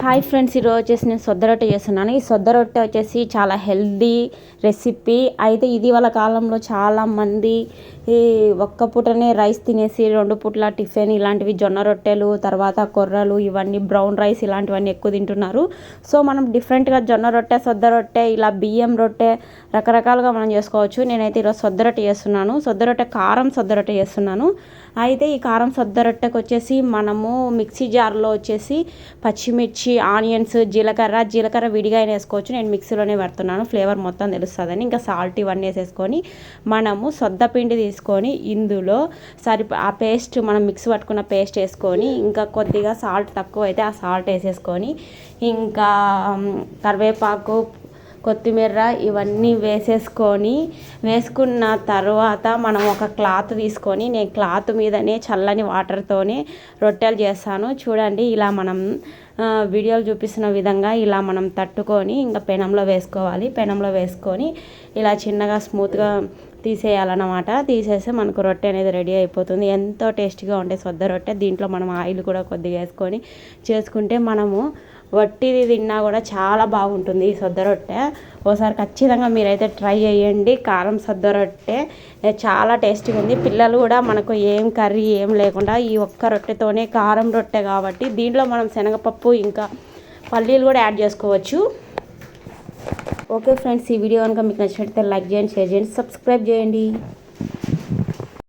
Hi friends ఈరోజు వచ్చేసి నేను సొద్ద రొట్టె చేస్తున్నాను. ఈ సొద్ద రొట్టె వచ్చేసి చాలా హెల్దీ రెసిపీ. అయితే ఇటీవల కాలంలో చాలా మంది ఈ ఒక్క పూటనే రైస్ తినేసి రెండు పూట్ల టిఫిన్ ఇలాంటివి జొన్న రొట్టెలు తర్వాత కొర్రలు ఇవన్నీ బ్రౌన్ రైస్ ఇలాంటివన్నీ ఎక్కువ తింటున్నారు. సో మనం డిఫరెంట్గా జొన్న రొట్టె సొద్ద రొట్టె ఇలా బియ్యం రొట్టె రకరకాలుగా మనం చేసుకోవచ్చు. నేనైతే ఈరోజు సొద్ద రొట్టె చేస్తున్నాను. సొద్ద రొట్టె కారం సొద్ద రొట్టె చేస్తున్నాను. అయితే ఈ కారం సొద్ద రొట్టెకి వచ్చేసి మనము మిక్సీ జార్లో వచ్చేసి పచ్చిమిర్చి ఆనియన్స్ జీలకర్ర జీలకర్ర విడిగా అయినా వేసుకోవచ్చు. నేను మిక్సీలోనే పెడుతున్నాను. ఫ్లేవర్ మొత్తం తెలుస్తుందని. ఇంకా సాల్ట్ ఇవన్నీ వేసేసుకొని మనము సొద్ద పిండి తీసుకొని ఇందులో సరి ఆ పేస్ట్ మనం మిక్స్ పట్టుకున్న పేస్ట్ వేసుకొని ఇంకా కొద్దిగా సాల్ట్ తక్కువ అయితే ఆ సాల్ట్ వేసేసుకొని ఇంకా కరివేపాకు కొత్తిమీర ఇవన్నీ వేసేసుకొని వేసుకున్న తర్వాత మనం ఒక క్లాత్ తీసుకొని నేను క్లాత్ మీదనే చల్లని వాటర్తోనే రొట్టెలు చేస్తాను. చూడండి ఇలా మనం వీడియోలు చూపిస్తున్న విధంగా ఇలా మనం తట్టుకొని ఇంకా పెనంలో వేసుకోవాలి. పెనంలో వేసుకొని ఇలా చిన్నగా స్మూత్గా తీసేయాలన్నమాట. తీసేస్తే మనకు రొట్టె అనేది రెడీ అయిపోతుంది. ఎంతో టేస్టీగా ఉండే సొద్ద రొట్టె. దీంట్లో మనం ఆయిల్ కూడా కొద్దిగా వేసుకొని చేసుకుంటే మనము వట్టిది తిన్నా కూడా చాలా బాగుంటుంది ఈ సొద్ద రొట్టె. ఓసారి ఖచ్చితంగా మీరైతే ట్రై చేయండి. కారం సొద్ద రొట్టె. చాలా టేస్టీగా ఉంది. పిల్లలు కూడా మనకు ఏం కర్రీ ఏం లేకుండా ఈ ఒక్క రొట్టెతోనే కారం రొట్టె కాబట్టి దీంట్లో మనం శనగపప్పు ఇంకా పల్లీలు కూడా యాడ్ చేసుకోవచ్చు. ఓకే ఫ్రెండ్స్ ఈ వీడియో కనుక మీకు నచ్చినట్లయితే లైక్ చేయండి షేర్ చేయండి సబ్స్క్రైబ్ చేయండి.